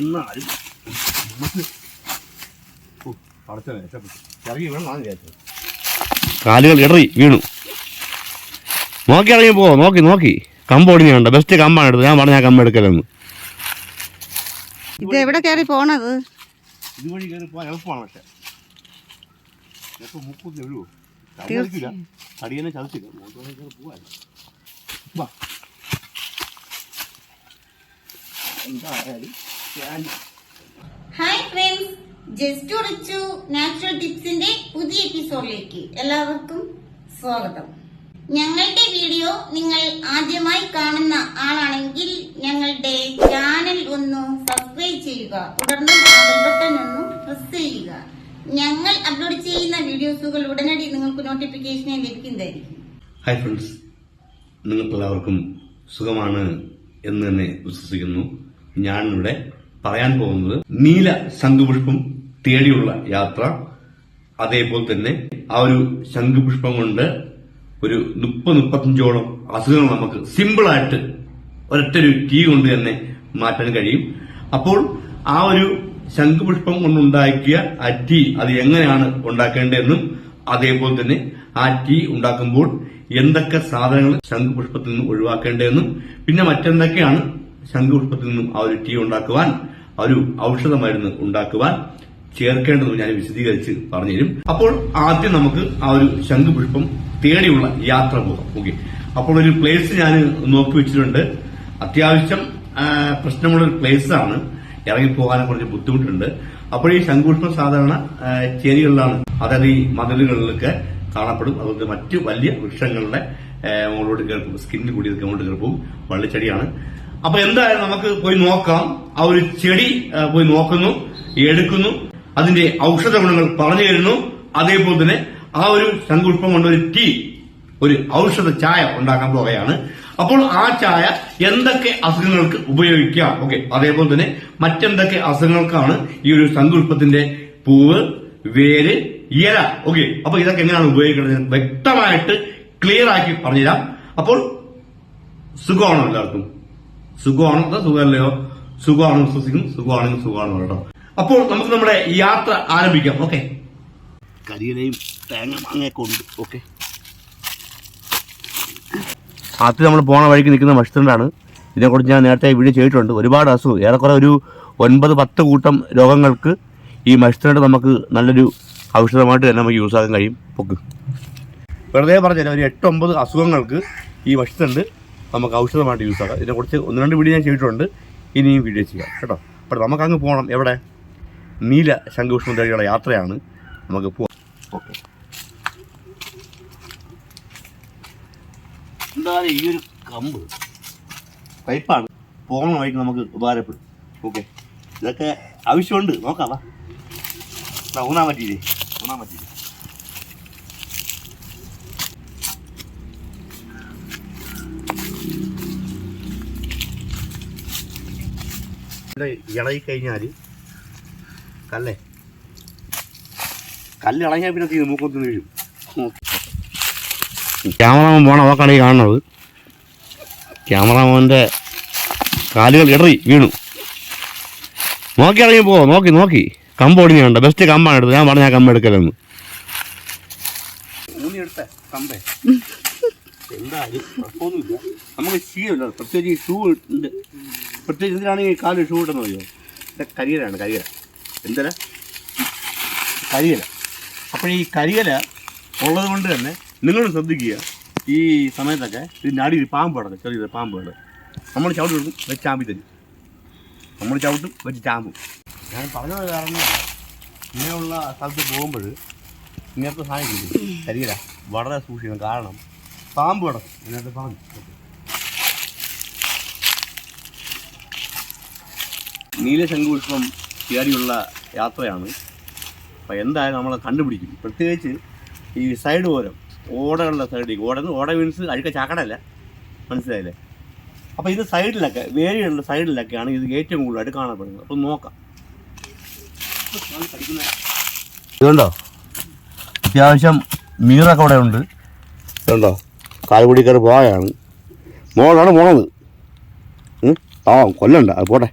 എന്നാലും നമുക്ക് ഓ, പടച്ചോനെ, രക്ഷപ്പെട്ടു. ഇറങ്ങി വീണെന്നാണ് വിചാരിച്ചത്. കാലുകൾ ഇടറി വീണു. നോക്കി ഇറങ്ങി പോ നോക്കി നോക്കി. കമ്പ് ഒടിഞ്ഞുണ്ട് ബെസ്റ്റ് കമ്പാണ് എടുത്തത്. ഞാൻ പറഞ്ഞ ആ കമ്പ് എടുക്കലെന്ന്. ഇത് എവിടെ കയറി പോണത്? ഇതുവഴി കയറി പോകാൻ എളുപ്പമാണ് പക്ഷെ. ചിലപ്പോൾ മുക്കൂത്തി ചതിക്കില്ല ചതിച്ചില്ല മോട്ടോറിൽ കയറി എന്തായാലും hi friends just Richu natural ടിപ്സിന്റെ പുതിയ എപ്പിസോഡിലേക്ക് എല്ലാവർക്കും സ്വാഗതം. ഞങ്ങളുടെ വീഡിയോ നിങ്ങൾ ആദ്യമായി കാണുന്ന ആളാണെങ്കിൽ ഞങ്ങളുടെ ചാനൽ ഒന്ന് സബ്സ്ക്രൈബ് ചെയ്യുക. തുടർന്ന് ബട്ടൺ ഒന്ന് പ്രസ് ചെയ്യുക. ഞങ്ങൾ അപ്ലോഡ് ചെയ്യുന്ന വീഡിയോസുകൾ ഉടനടി നിങ്ങൾക്ക് നോട്ടിഫിക്കേഷനെ ലഭിക്കുന്നതായിരിക്കും. ഹായ് ഫ്രണ്ട്സ് നിങ്ങൾക്കെല്ലാവർക്കും സുഖമാണ് എന്ന് തന്നെ വിശ്വസിക്കുന്നു. ഞാനിവിടെ പറയാൻ പോകുന്നത് നീല ശംഖുപുഷ്പം തേടിയുള്ള യാത്ര അതേപോലെ തന്നെ ആ ഒരു ശംഖുപുഷ്പം കൊണ്ട് ഒരു മുപ്പത് മുപ്പത്തഞ്ചോളം അസുഖങ്ങൾ നമുക്ക് സിമ്പിളായിട്ട് ഒരൊറ്റ ഒരു ടീ കൊണ്ട് തന്നെ മാറ്റാൻ കഴിയും. അപ്പോൾ ആ ഒരു ശംഖുപുഷ്പം കൊണ്ടുണ്ടാക്കിയ ആ ടീ അത് എങ്ങനെയാണ് ഉണ്ടാക്കേണ്ടതെന്നും അതേപോലെ തന്നെ ആ ടീ ഉണ്ടാക്കുമ്പോൾ എന്തൊക്കെ സാധനങ്ങൾ ശംഖുപുഷ്പത്തിൽ നിന്ന് ഒഴിവാക്കേണ്ടതെന്നും പിന്നെ മറ്റെന്തൊക്കെയാണ് ശംഖുപുഷ്പത്തിൽ നിന്നും ആ ഒരു ടീ ഉണ്ടാക്കുവാൻ ആ ഒരു ഔഷധ മരുന്ന് ഉണ്ടാക്കുവാൻ ചേർക്കേണ്ടതും ഞാൻ വിശദീകരിച്ച് പറഞ്ഞുതരും. അപ്പോൾ ആദ്യം നമുക്ക് ആ ഒരു ശംഖുപുഷ്പം തേടിയുള്ള യാത്ര പോകാം. ഓക്കെ. അപ്പോൾ ഒരു പ്ലേസ് ഞാൻ നോക്കി വെച്ചിട്ടുണ്ട്. അത്യാവശ്യം പ്രശ്നമുള്ള ഒരു പ്ലേസ് ആണ്. ഇറങ്ങി പോകാൻ കുറച്ച് ബുദ്ധിമുട്ടുണ്ട്. അപ്പോൾ ഈ ശംഖുപുഷ്പം സാധാരണ ചേരികളിലാണ് അതായത് ഈ മതിലുകളിലൊക്കെ കാണപ്പെടും. അതുകൊണ്ട് മറ്റു വലിയ വൃക്ഷങ്ങളുടെ മുകളിലോട്ട് കേൾക്കും സ്കിന്നിൽ കൂടി മുകളിലോട്ട് കയറും വള്ളിച്ചെടിയാണ്. അപ്പൊ എന്തായാലും നമുക്ക് പോയി നോക്കാം. ആ ഒരു ചെടി പോയി നോക്കുന്നു എടുക്കുന്നു. അതിന്റെ ഔഷധ ഗുണങ്ങൾ പറഞ്ഞു തരുന്നു. അതേപോലെ തന്നെ ആ ഒരു ശങ്കുഷ്പം കൊണ്ട് ഒരു ടീ ഒരു ഔഷധ ചായ ഉണ്ടാക്കാൻ പോവുകയാണ്. അപ്പോൾ ആ ചായ എന്തൊക്കെ അസുഖങ്ങൾക്ക് ഉപയോഗിക്കാം? ഓക്കെ അതേപോലെ തന്നെ മറ്റെന്തൊക്കെ അസുഖങ്ങൾക്കാണ് ഈ ഒരു ശങ്കുഷ്പത്തിന്റെ പൂവ് വേര് ഇല ഓക്കെ അപ്പൊ ഇതൊക്കെ എങ്ങനെയാണ് ഉപയോഗിക്കുന്നത് വ്യക്തമായിട്ട് ക്ലിയർ ആക്കി പറഞ്ഞുതരാം. അപ്പോൾ സുഖമാണോ എല്ലാവർക്കും? സുഖമാണോ? അതോ സുഖമല്ലയോ സുഖമാണെന്ന് വിശ്വസിക്കും സുഖമാണെങ്കിൽ സുഖമാണ് കേട്ടോ അപ്പോൾ നമുക്ക് നമ്മുടെ യാത്ര ആരംഭിക്കാം. ഓക്കെ. കരിയിലയും തേങ്ങ മാങ്ങയൊക്കെ ഉണ്ട്. ഓക്കെ. ആദ്യം നമ്മൾ പോണ വഴിക്ക് നിൽക്കുന്ന മഷ്തണ്ടാണ് ഇതിനെക്കുറിച്ച് ഞാൻ നേരത്തെ വീഡിയോ ചെയ്തിട്ടുണ്ട്. ഒരുപാട് അസുഖം. ഏറെക്കുറെ ഒരു ഒൻപത് പത്ത് കൂട്ടം രോഗങ്ങൾക്ക് ഈ മഷ്തണ്ട് നമുക്ക് നല്ലൊരു ഔഷധമായിട്ട് തന്നെ നമുക്ക് യൂസ് ആക്കാൻ കഴിയും. പൊക്ക്. വെറുതെ പറഞ്ഞാൽ ഒരു എട്ട് ഒമ്പത് അസുഖങ്ങൾക്ക് ഈ മഷ്തണ്ട് നമുക്ക് ഔഷധമായിട്ട് യൂസ് ആക്കാം. ഇതിനെക്കുറിച്ച് ഒന്ന് രണ്ട് വീഡിയോ ഞാൻ ചെയ്തിട്ടുണ്ട്. ഇനിയും വീഡിയോ ചെയ്യാം കേട്ടോ. അപ്പോൾ നമുക്കങ്ങ് പോകണം എവിടെ? നീല തേടിയുള്ള യാത്രയാണ്. നമുക്ക് പോവാം. ഓക്കെ. എന്താണ് ഈ ഒരു കമ്പ് പൈപ്പാണ്. പോകണ വഴിക്ക് നമുക്ക് ഉപകാരപ്പെടും. ഓക്കെ. ഇതൊക്കെ ആവശ്യമുണ്ട്. നോക്കാം വാ. ഊണാൻ പറ്റിയില്ലേ? ഊന്നാൻ പറ്റിയില്ലേ? ഇളകി കഴിഞ്ഞാൽ കല്ലേ? കല്ല് ഇളകിയാൽ പിന്നെ തീ മൂക്കൊന്ന് വീഴും. ക്യാമറാമാൻ പോണ നോക്കാണ് ഈ കാണുന്നത്. ക്യാമറാമാന്റെ കാലുകൾ ഇടറി വീണു. നോക്കി ഇറങ്ങി പോ നോക്കി നോക്കി. കമ്പ് ഒടിഞ്ഞുണ്ട് ബെസ്റ്റ് കമ്പാണ് എടുത്തത്. ഞാൻ പറഞ്ഞ ആ കമ്പ് എടുക്കലെന്ന്. ഊന്നിയെടുത്ത കമ്പേ. എന്തായാലും നമുക്ക് ശീലമില്ല. പ്രത്യേകിച്ച് ഷൂ ഉണ്ട് പ്രത്യേകിച്ച് എന്തിനാണ് ഈ കാലിൽ ഷൂ ഇട്ടെന്ന് അറിയോ ഇത് കരിയലാണ് കരിയില. എന്തിനാ? കരിയില. അപ്പോൾ ഈ കരിയില ഉള്ളത് കൊണ്ട് തന്നെ നിങ്ങൾ ശ്രദ്ധിക്കുക ഈ സമയത്തൊക്കെ ഇതിന്റെ അടിയിൽ പാമ്പ് കിടക്കും ചെറിയ കിടക്കും നമ്മൾ ചവിട്ട് കൊടുക്കും വെച്ച് ചാമ്പി തരും. നമ്മൾ ചവിട്ടും വെച്ച് ചാമ്പും. ഞാൻ പറഞ്ഞത് കാരണം ഇങ്ങനെയുള്ള സ്ഥലത്ത് പോകുമ്പോൾ ഇങ്ങനത്തെ സാധനം കരിയല വളരെ സൂക്ഷിക്കണം. കാരണം പാമ്പ് കിടക്കും ഇതിനകത്ത് പാമ്പ് നീലശംഖുപുഷ്പം കയറിയുള്ള യാത്രയാണ്. അപ്പോൾ എന്തായാലും നമ്മളെ കണ്ടുപിടിക്കും. പ്രത്യേകിച്ച് ഈ സൈഡ് ഓരം ഓടകളുടെ സൈഡിൽ ഓട ഓട മീൻസ് അഴുക്ക ചാക്കടല്ല മനസ്സിലായില്ലേ? അപ്പോൾ ഇത് സൈഡിലൊക്കെ വേലിയുള്ള സൈഡിലൊക്കെയാണ് ഇത് ഏറ്റവും കൂടുതലായിട്ട് കാണപ്പെടുന്നത്. അപ്പോൾ നോക്കാം. ഇതുണ്ടോ? അത്യാവശ്യം മീറൊക്കെ അവിടെ ഉണ്ട്. ഇതുണ്ടോ? കാൽപുടിക്കാർ പോയാണ്. മോളാണ് മോളത് ആ കൊല്ലണ്ട. അത് പോട്ടെ.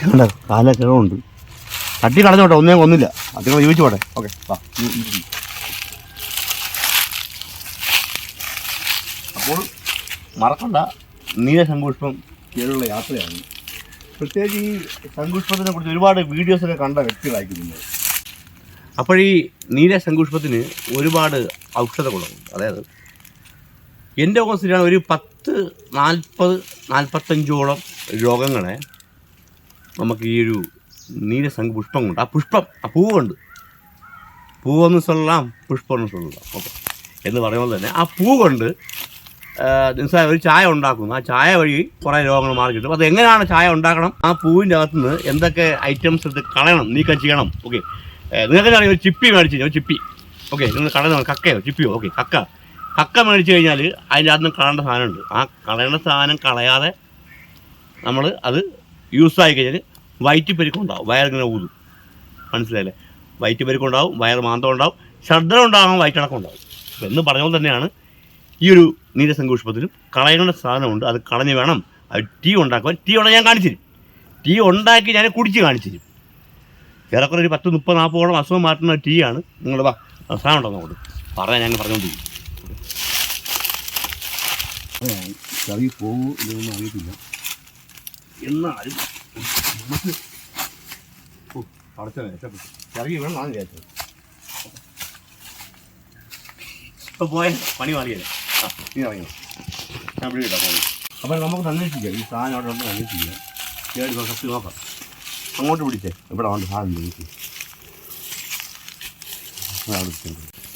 കണ്ടോ? കാല കിഴവുണ്ട് തട്ടി കളഞ്ഞോട്ടെ ഒന്നേ ഒന്നില്ല. അധികം ജീവിച്ചു പോട്ടെ. ഓക്കെ അപ്പോൾ മറക്കണ്ട നീല ശംഖുഷ്പം കീഴിലുള്ള യാത്രയാണ്. പ്രത്യേകിച്ച് ഈ ശംഖുഷ്പത്തിനെ കുറിച്ച് ഒരുപാട് വീഡിയോസൊക്കെ കണ്ട വ്യക്തികളായിരിക്കുന്നു അപ്പോൾ ഈ നീല ശംഖുഷ്പത്തിന് ഒരുപാട് ഔഷധ ഗുണമുണ്ട് അതായത് എന്റെ ഓസിലാണ് ഒരു പത്ത് നാൽപ്പത് നാൽപ്പത്തഞ്ചോളം രോഗങ്ങളെ നമുക്ക് ഈ ഒരു നീലസംഘ പുഷ്പം കൊണ്ട് ആ പുഷ്പം ആ പൂവ് കൊണ്ട് പൂവെന്ന് സൊല്ലാം പുഷ്പമെന്ന് സൊല്ലാം ഓക്കെ. എന്ന് പറയുമ്പോൾ തന്നെ ആ പൂ കൊണ്ട് നിസ്സാര ഒരു ചായ ഉണ്ടാക്കുന്നു. ആ ചായ വഴി കുറേ രോഗങ്ങൾ മാറി കിട്ടും. അത് എങ്ങനെയാണ് ചായ ഉണ്ടാക്കണം? ആ പൂവിന്റെ അകത്തു നിന്ന് എന്തൊക്കെ ഐറ്റംസ് എടുത്ത് കളയണം നീക്കം ചെയ്യണം? ഓക്കെ. നിങ്ങൾക്കെന്താണ് ഒരു ചിപ്പി മേടിച്ച് കഴിഞ്ഞാൽ ചിപ്പി. ഓക്കെ നിങ്ങൾ കളയണം കക്കയോ ചിപ്പിയോ ഓക്കെ കക്ക. കക്ക മേടിച്ച് കഴിഞ്ഞാൽ അതിന്റെ അകത്ത് നിന്ന് കളയേണ്ട സാധനമുണ്ട്. ആ കളയേണ്ട സാധനം കളയാതെ നമ്മൾ അത് യൂസായി കഴിഞ്ഞാൽ വയറ്റിപ്പരിക്കം ഉണ്ടാവും. വയറിങ്ങനെ ഊതും. മനസ്സിലായില്ലേ? വയറ്റിപ്പരിക്കം ഉണ്ടാവും വയറ് മാന്തം ഉണ്ടാവും ഛർദ്ദനം ഉണ്ടാകും വയറ്റിളക്കം ഉണ്ടാവും. എന്ന് പറഞ്ഞ തന്നെയാണ് ഈ ഒരു നീരസംഘോഷത്തിലും കളയേണ്ട സാധനമുണ്ട്. അത് കളഞ്ഞ് വേണം അത് ടീ ഉണ്ടാക്കുവാൻ. ടീ ഉണ്ടാക്കി ഞാൻ കാണിച്ചു തരും. ടീ ഉണ്ടാക്കി ഞാൻ കുടിച്ച് കാണിച്ചു തരും. ഏറെക്കുറെ ഒരു പത്ത് മുപ്പത് നാൽപ്പതോളം അസുഖം മാറ്റുന്ന ടീ ആണ് നിങ്ങൾ വാ. സാധനം ഉണ്ടോ അങ്ങോട്ട് പറയാൻ ഞാൻ പറഞ്ഞുകൊണ്ടിരിക്കും കറി പോകുമോ ഇതൊന്നും അറിയത്തില്ല. എന്നാലും നമുക്ക് വേണം ഞാൻ ആ നീ ഇറങ്ങി ഞാൻ അപ്പോൾ നമുക്ക് അന്വേഷിക്കാം ഈ സാധനം അവിടെ ഉണ്ട് അന്വേഷിക്കാം കേടി കത്തി നോക്കാം അങ്ങോട്ട് പിടിച്ചേ. ഇവിടെ ഉണ്ട് സാധനം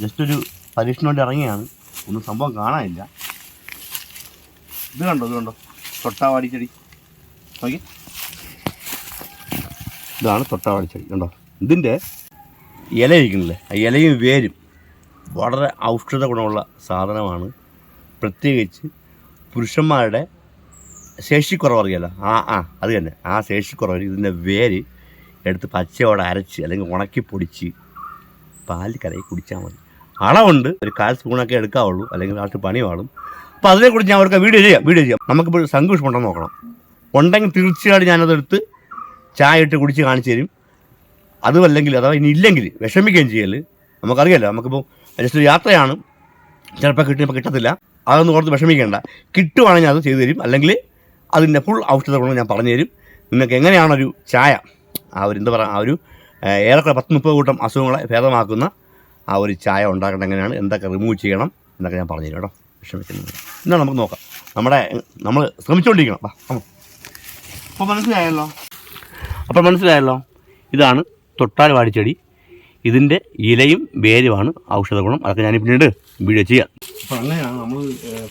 ജസ്റ്റ് ഒരു പരീക്ഷണം വേണ്ടി ഇറങ്ങിയാണ്. ഒന്നും സംഭവം കാണാനില്ല. ഇത് കണ്ടോ ഇത് കണ്ടോ? തൊട്ടാവാടി ചെടി നോക്കി. ഇതാണ് തൊട്ടാവാടി ചെടി കണ്ടോ? ഇതിന്റെ ഇല ഇരിക്കുന്നില്ലേ? ആ ഇലയും വേരും. വളരെ ഔഷധ ഗുണമുള്ള സാധനമാണ്. പ്രത്യേകിച്ച് പുരുഷന്മാരുടെ ശേഷിക്കുറവ് അറിയാലോ. ആ ആ അത് തന്നെ. ആ ശേഷിക്കുറവ് ഇതിന്റെ വേര് എടുത്ത് പച്ചയോടെ അരച്ച് അല്ലെങ്കിൽ ഉണക്കി പൊടിച്ച് പാലിൽ കലയിൽ കുടിച്ചാൽ മതി. അളവുണ്ട്. ഒരു കാൽ സ്പൂണൊക്കെ എടുക്കാവുള്ളൂ. അല്ലെങ്കിൽ ആൾക്ക് പണി വാളും അപ്പോൾ അതിനെക്കുറിച്ച് ഞാൻ അവർക്ക് വീഡിയോ ചെയ്യാം. വീഡിയോ ചെയ്യാം. നമുക്കിപ്പോൾ സന്തോഷം ഉണ്ടെന്ന് നോക്കണം. ഉണ്ടെങ്കിൽ തീർച്ചയായിട്ടും ഞാനതെടുത്ത് ചായ ഇട്ട് കുടിച്ച് കാണിച്ചു തരും. അതുമല്ലെങ്കിൽ അഥവാ ഇനി ഇല്ലെങ്കിൽ വിഷമിക്കുകയും ചെയ്യൽ നമുക്കറിയാലോ നമുക്കിപ്പോൾ ജസ്റ്റ് യാത്രയാണ്. ചിലപ്പോൾ കിട്ടി കിട്ടത്തില്ല. അതൊന്നും ഓർത്ത് വിഷമിക്കേണ്ട. കിട്ടുവാണെങ്കിൽ അത് ചെയ്തു തരും. അല്ലെങ്കിൽ അതിന്റെ ഫുൾ ഔഷധ ഗുണം ഞാൻ പറഞ്ഞു തരും. നിങ്ങൾക്ക് എങ്ങനെയാണൊരു ചായ ആ ഒരു എന്താ പറയുക ആ ഒരു ഏറെക്കുറെ പത്ത് മുപ്പത് കൂട്ടം അസുഖങ്ങളെ ഭേദമാക്കുന്ന ആ ഒരു ചായ ഉണ്ടാക്കേണ്ട എങ്ങനെയാണ് എന്തൊക്കെ റിമൂവ് ചെയ്യണം എന്നൊക്കെ ഞാൻ പറഞ്ഞു തരും കേട്ടോ. വിഷമിക്കുന്നത് എന്നാൽ നമുക്ക് നോക്കാം. നമ്മുടെ നമ്മൾ ശ്രമിച്ചുകൊണ്ടിരിക്കണം വാ. അപ്പോൾ മനസ്സിലായല്ലോ? അപ്പോൾ മനസ്സിലായല്ലോ? ഇതാണ് തൊട്ടാൽ വാടിച്ചെടി. ഇതിന്റെ ഇലയും വേരുമാണ് ഔഷധ ഗുണം. അതൊക്കെ ഞാൻ പിന്നീട് വീഡിയോ ചെയ്യാം. അപ്പോൾ അങ്ങനെയാണ് നമ്മൾ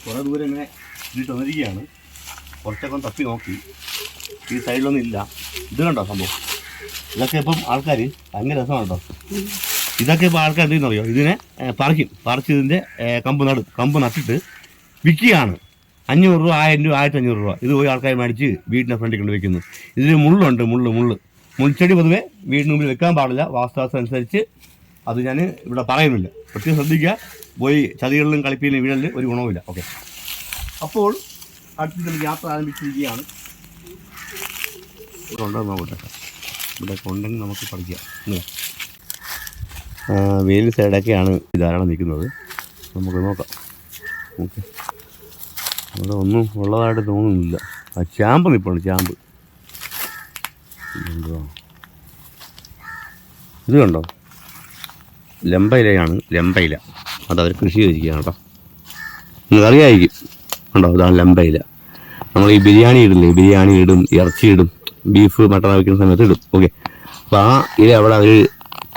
കുറേ ദൂരം ഇങ്ങനെ ഇതിട്ട് വന്നിരിക്കുകയാണ്. കുറച്ചൊക്കെ തപ്പി നോക്കി. ഈ സൈഡിലൊന്നും ഇല്ല. ഇത് കണ്ടോ സംഭവം? ഇതൊക്കെ ഇപ്പം ആൾക്കാർ ഭയങ്കര രസമാണ് കേട്ടോ. ഇതൊക്കെ ഇപ്പോൾ ആൾക്കാർ എന്തെന്നറിയോ ഇതിനെ പറിക്കും. പറിച്ച് ഇതിന്റെ കമ്പ് നടും കമ്പ് നട്ടിട്ട് വിൽക്കുകയാണ്. അഞ്ഞൂറ് രൂപ ആയിരം രൂപ ആയിരത്തി അഞ്ഞൂറ് രൂപ. ഇത് പോയി ആൾക്കാർ മേടിച്ച് വീടിന്റെ ഫ്രണ്ടിൽ കൊണ്ട് വെക്കുന്നു. ഇതിൽ മുള്ളുണ്ട് മുള്ള് മുള്ള്. മുൾച്ചെടി പൊതുവെ വീടിന് മുമ്പിൽ വെക്കാൻ പാടില്ല. വാസ്തുവാസം അനുസരിച്ച് അത് ഞാൻ ഇവിടെ പറയുന്നില്ല. പ്രത്യേകം ശ്രദ്ധിക്കുക. പോയി ചതികളിലും കളിപ്പിലും വീടലിൽ ഒരു ഗുണവുമില്ല. ഓക്കെ. അപ്പോൾ അടുത്ത് യാത്ര ആരംഭിച്ചിരിക്കുകയാണ്. ഇവിടെ ഉണ്ടെങ്കിൽ നമുക്ക് പഠിക്കാം. വെയിൽ സൈഡൊക്കെയാണ് ധാരാളം നിൽക്കുന്നത്. നമുക്ക് നോക്കാം. ഓക്കെ. അവിടെ ഒന്നും ഉള്ളതായിട്ട് തോന്നുന്നില്ല. ആ ചാമ്പ് നിൽപ്പുണ്ട് ചാമ്പ് എന്തുവാ ഇത് കണ്ടോ? ലംബയിലയാണ് ലംബയില. അതവർ കൃഷി ചെയ്തിരിക്കുകയാണ് കേട്ടോ. നിങ്ങൾക്കറിയായിരിക്കും ഉണ്ടോ ഇതാണ് ലംബയില. നമ്മൾ ഈ ബിരിയാണി ഇടില്ലേ? ബിരിയാണി ഇടും ഇറച്ചി ഇടും ബീഫ് മട്ടൺ വയ്ക്കുന്ന സമയത്ത് ഇടും. ഓക്കെ. അപ്പോൾ ആ ഇല അവിടെ അവർ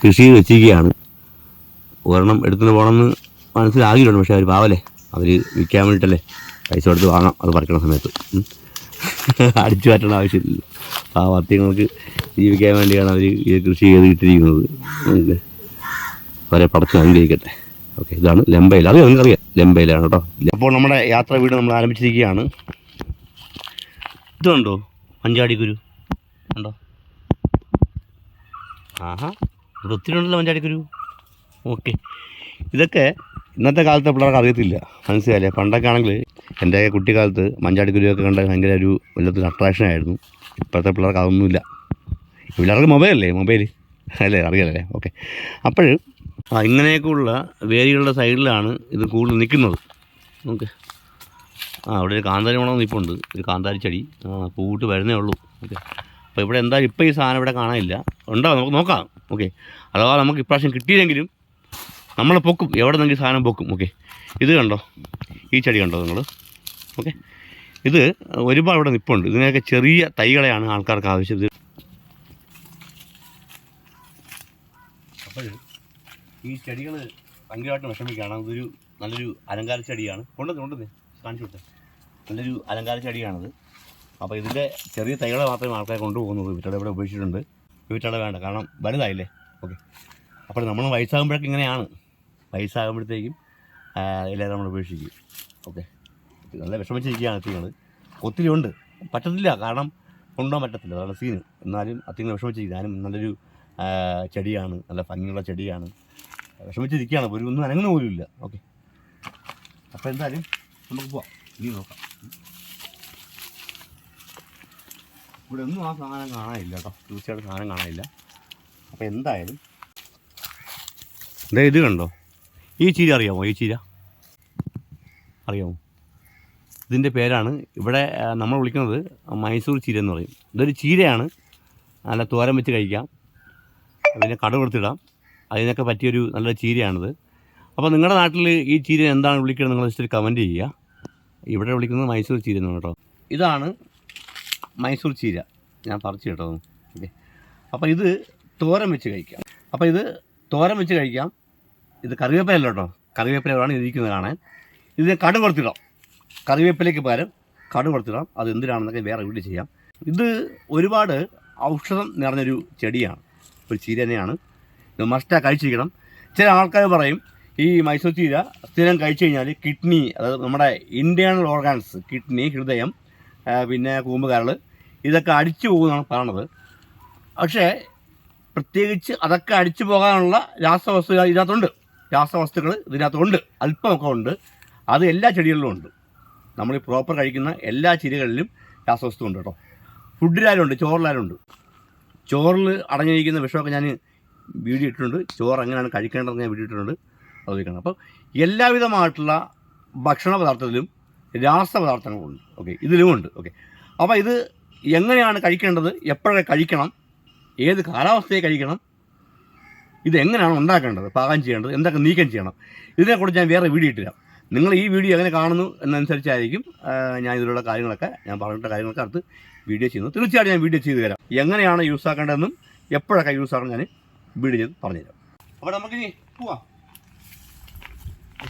കൃഷി ചെയ്ത് വെച്ചിരിക്കുകയാണ്. ഒരെണ്ണം എടുത്തുകൊണ്ട് പോകണമെന്ന് മനസ്സിലാകിയിട്ടുണ്ട് പക്ഷേ അവർ പാവല്ലേ? അവർ വിൽക്കാൻ വേണ്ടിയിട്ടല്ലേ? പൈസ കൊടുത്ത് വാങ്ങാം. അത് പറിക്കണ സമയത്ത്. അടിച്ചു മാറ്റേണ്ട ആവശ്യമില്ല ആ പാവത്യങ്ങൾക്ക് ജീവിക്കാൻ വേണ്ടിയാണ് അവർ ഈ കൃഷി ചെയ്ത് ഇട്ടിരിക്കുന്നത് ഓക്കെ അവരെ പടച്ച് അനുഗ്രഹിക്കട്ടെ. ഓക്കെ ഇതാണ് ലംബയിൽ അത് നിങ്ങൾക്കറിയാം? ലംബയിലാണ് കേട്ടോ. അപ്പോൾ നമ്മുടെ യാത്ര വീട് നമ്മൾ ആരംഭിച്ചിരിക്കുകയാണ്. ഇതുണ്ടോ മഞ്ചാടി കുരു. ഉണ്ടോ ആഹാ. ഇവിടെ ഒത്തിരി ഉണ്ടല്ലോ മഞ്ചാടി കുരു. ഓക്കെ. ഇതൊക്കെ ഇന്നത്തെ കാലത്തെ പിള്ളേർക്ക് അറിയത്തില്ല. മനസ്സിലായില്ലേ? പണ്ടൊക്കെ ആണെങ്കിൽ എന്റെ കുട്ടിക്കാലത്ത് മഞ്ചാടി കുരുവൊക്കെ കണ്ട ഭയങ്കര ഒരു വല്ലാത്തൊരു അട്രാക്ഷൻ ആയിരുന്നു. ഇപ്പോഴത്തെ പിള്ളേർക്ക് അതൊന്നുമില്ല. പിള്ളേർക്ക് മൊബൈലല്ലേ മൊബൈൽ അല്ലേ? അറിയാലല്ലേ? ഓക്കെ അപ്പോൾ ഇങ്ങനെയൊക്കെയുള്ള വേലികളുടെ സൈഡിലാണ് ഇത് കൂടുതൽ നിൽക്കുന്നത്. ഓക്കെ ആ അവിടെ ഒരു കാന്താരി മുളക് നിൽപ്പുണ്ട് ഒരു കാന്താരി ചെടി. പൂവിട്ട് വരുന്നേ ഉള്ളൂ. ഓക്കെ അപ്പോൾ ഇവിടെ എന്താ ഇപ്പോൾ ഈ സാധനം ഇവിടെ കാണാനില്ല. ഉണ്ടാവും നമുക്ക് നോക്കാം. ഓക്കെ അഥവാ നമുക്ക് ഇപ്രാവശ്യം കിട്ടിയില്ലെങ്കിലും നമ്മൾ പൊക്കും. എവിടെ നിന്നെങ്കിൽ സാധനം പൊക്കും. ഓക്കെ. ഇത് കണ്ടോ? ഈ ചെടി കണ്ടോ നിങ്ങൾ ഓക്കെ. ഇത് ഒരുപാട് ഇവിടെ നിപ്പുണ്ട്. ഇതിനൊക്കെ ചെറിയ തൈകളെയാണ് ആൾക്കാർക്ക് ആവശ്യം. ഇത് അപ്പോൾ ഈ ചെടികൾ ഭയങ്കരമായിട്ട് വിഷമിക്കുകയാണ്. അതൊരു നല്ലൊരു അലങ്കാര ചെടിയാണ്. കൊണ്ടുവന്ന് കൊണ്ടുവന്ന്. കാണിച്ചു വിട്ടെ നല്ലൊരു അലങ്കാര ചെടിയാണത്. അപ്പോൾ ഇതിന്റെ ചെറിയ തൈകളെ മാത്രമേ ആൾക്കാർ കൊണ്ടുപോകുന്നുള്ളൂ. വീട്ടിലെ ഇവിടെ ഉപയോഗിച്ചിട്ടുണ്ട്. വീട്ടിലെ വേണ്ട. കാരണം വലുതായില്ലേ? ഓക്കെ. അപ്പോൾ നമ്മൾ വയസ്സാകുമ്പോഴൊക്കെ ഇങ്ങനെയാണ്. വയസ്സാകുമ്പോഴത്തേക്കും ആകുമ്പോഴത്തേക്കും എല്ലാവരും നമ്മൾ ഉപേക്ഷിക്കും. ഓക്കെ. നല്ല വിഷമിച്ചിരിക്കുകയാണ് അത്തിങ്ങൾ ഒത്തിരി ഉണ്ട്. പറ്റത്തില്ല. കാരണം കൊണ്ടുപോകാൻ പറ്റത്തില്ല. അതാണ് സീന് എന്നാലും അത്തിങ്ങൾ വിഷമിച്ചിരിക്കും. ഞാനും നല്ലൊരു ചെടിയാണ്. നല്ല ഭംഗിയുള്ള ചെടിയാണ്. വിഷമിച്ചിരിക്കുകയാണ്. ഒരു ഒന്നും അനങ്ങുന്ന പോലും ഇല്ല. ഓക്കെ. അപ്പോൾ എന്തായാലും നമുക്ക് പോവാം. ഇനി നോക്കാം. ഇവിടെ ഒന്നും ആ സാധനം കാണാനില്ല കേട്ടോ. തീർച്ചയായിട്ടും സാധനം കാണാനില്ല. അപ്പോൾ എന്തായാലും ഇത് കണ്ടോ? ഈ ചീര അറിയാമോ? ഈ ചീര? അറിയാമോ? ഇതിന്റെ പേരാണ് ഇവിടെ നമ്മൾ വിളിക്കുന്നത് മൈസൂർ ചീര എന്ന് പറയും. ഇതൊരു ചീരയാണ്. നല്ല തോരൻ വെച്ച് കഴിക്കാം. പിന്നെ കട എടുത്തിടാം അതിനൊക്കെ പറ്റിയൊരു നല്ല ചീരയാണിത്. അപ്പോൾ നിങ്ങളുടെ നാട്ടിൽ ഈ ചീര എന്താണ് വിളിക്കുന്നത് നിങ്ങൾ ജസ്റ്റ് കമന്റ് ചെയ്യുക. ഇവിടെ വിളിക്കുന്നത് മൈസൂർ ചീര എന്നാണ് കേട്ടോ. ഇതാണ് മൈസൂർ ചീര. ഞാൻ പറിച്ചു കേട്ടോ. ഓക്കെ. അപ്പോൾ ഇത് തോരൻ വെച്ച് കഴിക്കാം. അപ്പോൾ ഇത് തോരൻ വെച്ച് കഴിക്കാം. ഇത് കറിവേപ്പിലല്ല കേട്ടോ കറിവേപ്പിലയാണ് ഇരിക്കുന്നത് കാണാൻ. ഇത് കടു കൊടുത്തിടാം കറിവേപ്പിലേക്ക് പകരം കടു കൊടുത്തിടാം അത് എന്തിനാണെന്നൊക്കെ വേറെ വീട്ടിൽ ചെയ്യാം. ഇത് ഒരുപാട് ഔഷധം നിറഞ്ഞൊരു ചെടിയാണ്. ഒരു ചീര തന്നെയാണ്. ഇത് മസ്റ്റാ കഴിച്ചിരിക്കണം. ചില ആൾക്കാർ പറയും ഈ മൈസൂർ ചീര സ്ഥിരം കഴിച്ചു കഴിഞ്ഞാൽ കിഡ്നി അതായത് നമ്മുടെ ഇന്റേണൽ ഓർഗാൻസ് കിഡ്നി ഹൃദയം പിന്നെ കൂമ്പുകാരൾ ഇതൊക്കെ അടിച്ചു പോകുമെന്നാണ് പറയണത്. പക്ഷേ പ്രത്യേകിച്ച് അതൊക്കെ അടിച്ചു പോകാനുള്ള രാസവസ്തു ഇതിനകത്തുണ്ട്. രാസവസ്തുക്കൾ ഇതിനകത്തുണ്ട് അല്പമൊക്കെ ഉണ്ട്. അത് എല്ലാ ചെടികളിലും ഉണ്ട്. നമ്മൾ ഈ പ്രോപ്പർ കഴിക്കുന്ന എല്ലാ ചെടികളിലും രാസവസ്തു ഉണ്ട് കേട്ടോ. ഫുഡിലായാലും ഉണ്ട് ചോറിലായാലും ഉണ്ട്. ചോറിൽ അടങ്ങിയിരിക്കുന്ന വിഷമൊക്കെ ഞാൻ വീഡിയോ ഇട്ടിട്ടുണ്ട്. ചോറ് എങ്ങനെയാണ് കഴിക്കേണ്ടതെന്ന് ഞാൻ വീഡിയോ ഇട്ടിട്ടുണ്ട്. അത് അപ്പോൾ എല്ലാവിധമായിട്ടുള്ള ഭക്ഷണ പദാർത്ഥത്തിലും രാസപദാർത്ഥങ്ങളുണ്ട് ഓക്കെ ഇതിലും ഉണ്ട്. ഓക്കെ അപ്പോൾ ഇത് എങ്ങനെയാണ് കഴിക്കേണ്ടത്? എപ്പോഴൊക്കെ കഴിക്കണം? ഏത് കാലാവസ്ഥയെ കഴിക്കണം? ഇത് എങ്ങനെയാണ് ഉണ്ടാക്കേണ്ടത്? പാകം ചെയ്യേണ്ടത്? എന്തൊക്കെ നീക്കം ചെയ്യണം? ഇതിനെക്കുറിച്ച് ഞാൻ വേറെ വീഡിയോ ഇട്ടില്ല. നിങ്ങൾ ഈ വീഡിയോ എങ്ങനെ കാണുന്നു എന്നനുസരിച്ചായിരിക്കും ഞാൻ ഇതിലുള്ള കാര്യങ്ങളൊക്കെ ഞാൻ പറഞ്ഞിട്ട കാര്യങ്ങളൊക്കെ അടുത്ത് വീഡിയോ ചെയ്യുന്നു. തീർച്ചയായിട്ടും ഞാൻ വീഡിയോ ചെയ്തു തരാം. എങ്ങനെയാണ് യൂസ് ആക്കേണ്ടതെന്നും എപ്പോഴൊക്കെ യൂസ് ആകണം ഞാൻ വീഡിയോ ചെയ്ത് പറഞ്ഞുതരാം. അപ്പോൾ നമുക്കിനി പോവാം.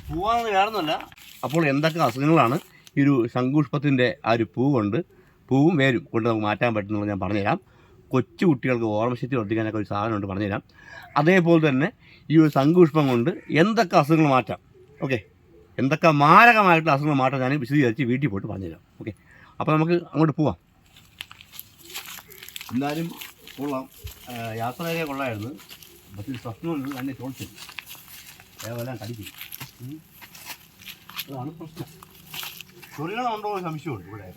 പോവാന്ന് വേറൊന്നുമല്ല അപ്പോൾ എന്തൊക്കെ അസുഖങ്ങളാണ് ഈ ഒരു ശംഖുഷ്പത്തിന്റെ ആ ഒരു പൂ കൊണ്ട് പൂവും വേരും കൊണ്ട് നമുക്ക് മാറ്റാൻ പറ്റുന്നുള്ളത് ഞാൻ പറഞ്ഞുതരാം. കൊച്ചു കുട്ടികൾക്ക് ഓർമ്മശക്തി വർദ്ധിക്കാനൊക്കെ ഒരു സാധനമുണ്ട് പറഞ്ഞുതരാം. അതേപോലെ തന്നെ ഈ ഒരു സംഘൂഷ്മം കൊണ്ട് എന്തൊക്കെ അസുഖങ്ങൾ മാറ്റാം. ഓക്കെ? എന്തൊക്കെ മാരകമായിട്ടുള്ള അസുഖങ്ങൾ മാറ്റാൻ ഞാൻ വിശദീകരിച്ച് വീട്ടിൽ പോയിട്ട് പറഞ്ഞുതരാം. ഓക്കെ? അപ്പോൾ നമുക്ക് അങ്ങോട്ട് പോവാം. എന്തായാലും കൊള്ളാം. യാത്രയൊക്കെ കൊള്ളായിരുന്നു. പക്ഷേ സ്വപ്നമുണ്ട് തന്നെ ചോദിച്ചത് അതേപോലെ കടിക്കും. അതാണ് പ്രശ്നം. ചൊറികളുണ്ടോ സംശയമുണ്ട് ഇവിടെ.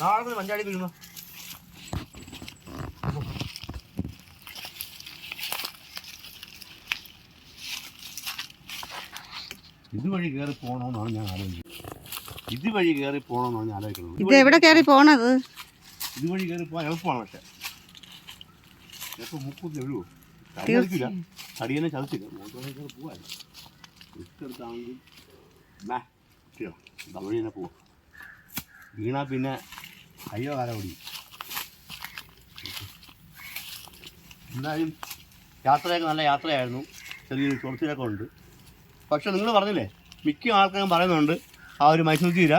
താഴെ മഞ്ചാടി വീഴുന്നു? ഇതുവഴി കയറി പോകണമെന്നാണ് ഞാൻ ആലോചിക്കുന്നത് ഇതുവഴി കയറി പോകണമെന്നാണ് ഞാൻ ആലോചിക്കുന്നത് ഇത് എവിടെ കയറി പോണത്? ഇതുവഴി കയറി പോകാൻ എളുപ്പമാണ് പക്ഷേ. ചിലപ്പോൾ മുക്കൂന്ന് എഴുതുമോ ചതിക്കില്ല തടിയനെ ചതിച്ചില്ല. മോട്ടോറിൽ കയറി പോകാൻ ഇഷ്ടടുത്താണെങ്കിൽ മാ വഴി തന്നെ പോവാം. വീണാ പിന്നെ അയ്യോ കാല ഓടി? എന്തായാലും യാത്രയൊക്കെ നല്ല യാത്രയായിരുന്നു. ചെറിയൊരു ചൊറച്ചിലൊക്കെ ഉണ്ട്. പക്ഷെ നിങ്ങൾ പറഞ്ഞില്ലേ മിക്ക ആൾക്കാരും പറയുന്നുണ്ട് ആ ഒരു മൈസൂർ ചീര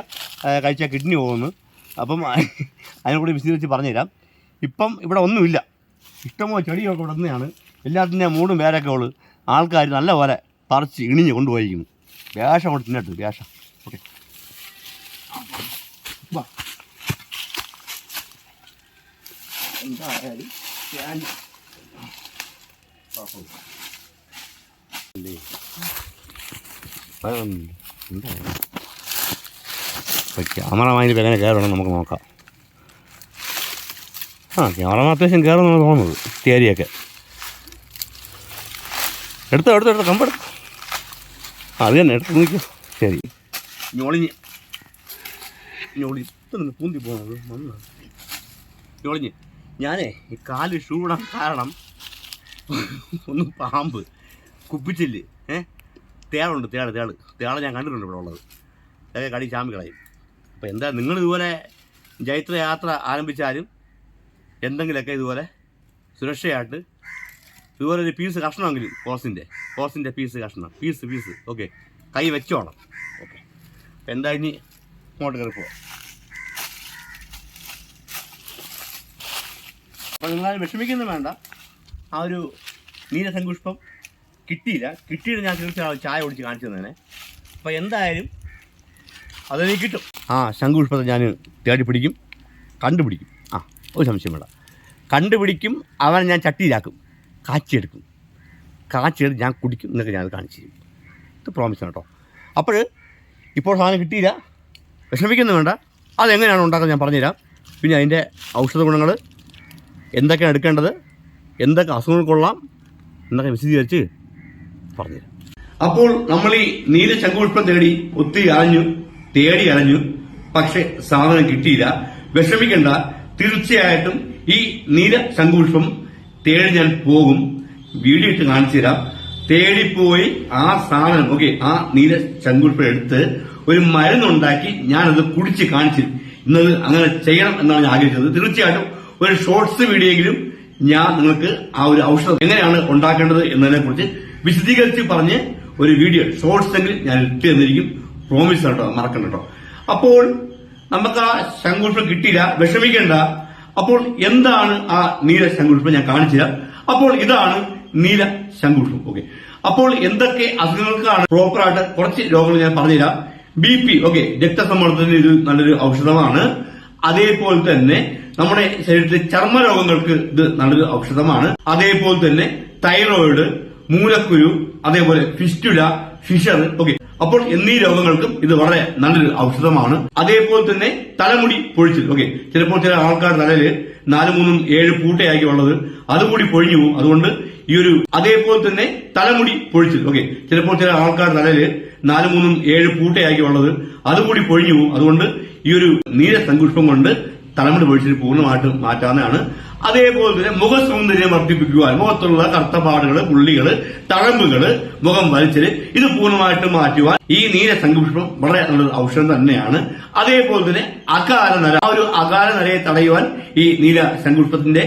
കഴിച്ചാൽ കിഡ്നി പോകുന്നു. അപ്പം അതിനെക്കൂടി വിശദീകരിച്ച് പറഞ്ഞുതരാം. ഇപ്പം ഇവിടെ ഒന്നുമില്ല. ഇഷ്ടമോ ചെടിയൊക്കെ ഇവിടെ തന്നെയാണ്. എല്ലാത്തിന്റെ മൂടും പേരൊക്കെ ഉള്ളു. ആൾക്കാർ നല്ല പോലെ പറിച്ച് ഇണിഞ്ഞ് കൊണ്ടുപോയിരിക്കുന്നു. വേഷം കൊണ്ട് തിന്നിട്ട് വേഷം. ഓക്കെ. എന്തായാലും ആ, ക്യാമറ വാങ്ങിയിട്ട് എങ്ങനെ കയറണം നമുക്ക് നോക്കാം. ആ ക്യാമറ അത്യാവശ്യം കയറുന്നാണ് തോന്നുന്നത് തേരിയൊക്കെ എടുത്തോ എടുത്തോ എടുത്തോ കമ്പെടുത്തോ അത് തന്നെ എടുത്ത് നോക്കിയോ ശരി. ഞൊളിഞ്ഞ്. ഞോളി പൂന്തി പോകുന്നത് മണ്ണ് ഞൊളിഞ്ഞ്. ഞാനേ ഈ കാൽ ഷൂ ഇടാൻ കാരണം ഒന്ന് പാമ്പ് കുപ്പിച്ചില്ല്? തേളുണ്ട് തേൾ തേൾ തേള ഞാൻ കണ്ടിട്ടുണ്ട് ഇവിടെ ഉള്ളത്. അതൊക്കെ കടി ചാമ്പി കളയും അപ്പോൾ എന്താ നിങ്ങൾ ഇതുപോലെ ജൈത്ര യാത്ര ആരംഭിച്ചാലും എന്തെങ്കിലുമൊക്കെ ഇതുപോലെ സുരക്ഷയായിട്ട് ഇതുപോലെ ഒരു പീസ് കഷ്ണമെങ്കിലും കോസിന്റെ കോസിന്റെ പീസ് കഷ്ണം. പീസ് പീസ് ഓക്കെ കൈ വെച്ചോണം. ഓക്കെ എന്താ ഇനി ഇങ്ങോട്ട് കയറി പോവാം. അപ്പോൾ നിങ്ങളാരും വിഷമിക്കുന്നു വേണ്ട. ആ ഒരു നീലസങ്കുഷ്പം കിട്ടിയില്ല. കിട്ടിയിട്ട് ഞാൻ തീർച്ചയായും ചായ ഓടിച്ച് കാണിച്ചു തന്നെ അപ്പോൾ എന്തായാലും അതെനിക്ക് കിട്ടും. ആ ശംഖുപുഷ്പത്തെ ഞാൻ തേടി പിടിക്കും കണ്ടുപിടിക്കും. ആ ഒരു സംശയം വേണ്ട. കണ്ടുപിടിക്കും അവനെ ഞാൻ ചട്ടിയിലാക്കും. കാച്ചിയെടുക്കും. കാച്ചിയെടുത്ത് ഞാൻ കുടിക്കും. എന്നൊക്കെ ഞാനത് കാണിച്ചു തരും. ഇത് പ്രോമിസാണ് കേട്ടോ അപ്പോൾ ഇപ്പോൾ സാധനം കിട്ടിയില്ല. വിഷമിക്കുന്നു വേണ്ട. അതെങ്ങനെയാണ് ഉണ്ടാക്കുന്നത് ഞാൻ പറഞ്ഞുതരാം. പിന്നെ അതിന്റെ ഔഷധ ഗുണങ്ങൾ. എന്തൊക്കെയാണ് എടുക്കേണ്ടത്? എന്തൊക്കെ അസുഖങ്ങൾ കൊള്ളാം? എന്നൊക്കെ വിശദീകരിച്ച് പറഞ്ഞുതരാം. അപ്പോൾ നമ്മൾ ഈ നീല ശംഖുപുഷ്പം തേടി ഒത്തിരി അലഞ്ഞു തേടി അലഞ്ഞു. പക്ഷെ സാധനം കിട്ടിയില്ല. വിഷമിക്കണ്ട. തീർച്ചയായിട്ടും ഈ നീല ശംഖുപുഷ്പം തേടി ഞാൻ പോകും. വീഡിയോ ഇട്ട് കാണിച്ചു തരാം. തേടിപ്പോയി ആ സാധനം ഓക്കെ ആ നീല ശംഖുപുഷ്പം എടുത്ത് ഒരു മരുന്നുണ്ടാക്കി ഞാനത് കുടിച്ച് കാണിച്ചു ഇന്നത് അങ്ങനെ ചെയ്യണം എന്നാണ് ഞാൻ ആഗ്രഹിച്ചത്. തീർച്ചയായിട്ടും ഒരു ഷോർട്സ് വീഡിയോയെങ്കിലും ഞാൻ നിങ്ങൾക്ക് ആ ഒരു ഔഷധം എങ്ങനെയാണ് ഉണ്ടാക്കേണ്ടത് എന്നതിനെ കുറിച്ച് വിശദീകരിച്ച് പറഞ്ഞ് ഒരു വീഡിയോ ഷോർട്സ് എങ്കിലും ഞാൻ ഇട്ട് തന്നിരിക്കും. പ്രോമിസ് കേട്ടോ മറക്കണ്ട കേട്ടോ അപ്പോൾ നമുക്ക് ആ ശങ്കുഷ്പം കിട്ടിയില്ല വിഷമിക്കേണ്ട. അപ്പോൾ എന്താണ് ആ നീല ശങ്കുഷ്പം ഞാൻ കാണിച്ചില്ല അപ്പോൾ ഇതാണ് നീല ശങ്കുഷ്പം ഓക്കെ അപ്പോൾ എന്തൊക്കെ അസുഖങ്ങൾക്കാണ് പ്രോപ്പറായിട്ട് കുറച്ച് രോഗങ്ങൾ ഞാൻ പറഞ്ഞില്ല ബി പി ഓക്കെ രക്തസമ്മർദ്ദത്തിന് ഇത് നല്ലൊരു ഔഷധമാണ്. അതേപോലെ തന്നെ നമ്മുടെ ശരീരത്തിലെ ചർമ്മരോഗങ്ങൾക്ക് ഇത് നല്ലൊരു ഔഷധമാണ്. അതേപോലെ തന്നെ തൈറോയിഡ് മൂലക്കുരു അതേപോലെ ഫിസ്റ്റുല ഫിഷർ ഓക്കെ അപ്പോൾ എന്നീ രോഗങ്ങൾക്കും ഇത് വളരെ നല്ലൊരു ഔഷധമാണ്. അതേപോലെ തന്നെ തലമുടി പൊഴിച്ചു ഓക്കെ ചിലപ്പോൾ ചില ആൾക്കാർ തലയിൽ നാല് മൂന്നും ഏഴ് പൂട്ടയാക്കി ഉള്ളത്. അതുകൂടി പൊഴിഞ്ഞു പോകും. അതുകൊണ്ട് ഈ ഒരു അതേപോലെ തന്നെ തലമുടി പൊഴിച്ചു ഓക്കെ ചിലപ്പോൾ ചില ആൾക്കാർ തലയിൽ നാല് മൂന്നും ഏഴ് പൂട്ടയാക്കി ഉള്ളത്. അതുകൂടി പൊഴിഞ്ഞു പോകും. അതുകൊണ്ട് ഈ ഒരു നീല സങ്കുഷ്പം കൊണ്ട് തലമുടി പൊഴിച്ചിട്ട് പൂർണമായിട്ടും മാറ്റാവുന്നതാണ്. അതേപോലെ തന്നെ മുഖ സൗന്ദര്യം വർദ്ധിപ്പിക്കുവാൻ മുഖത്തുള്ള കറുത്തപാടുകൾ പുള്ളികൾ തഴമ്പുകൾ മുഖം വലിച്ചൽ ഇത് പൂർണമായിട്ടും മാറ്റുവാൻ ഈ നീല സംഘപുഷ്പം വളരെ നല്ലൊരു ഔഷധം തന്നെയാണ്. അതേപോലെ തന്നെ അകാല നര ആ ഒരു അകാല നരയെ തടയുവാൻ ഈ നീല സംഘപുഷ്പത്തിന്റെ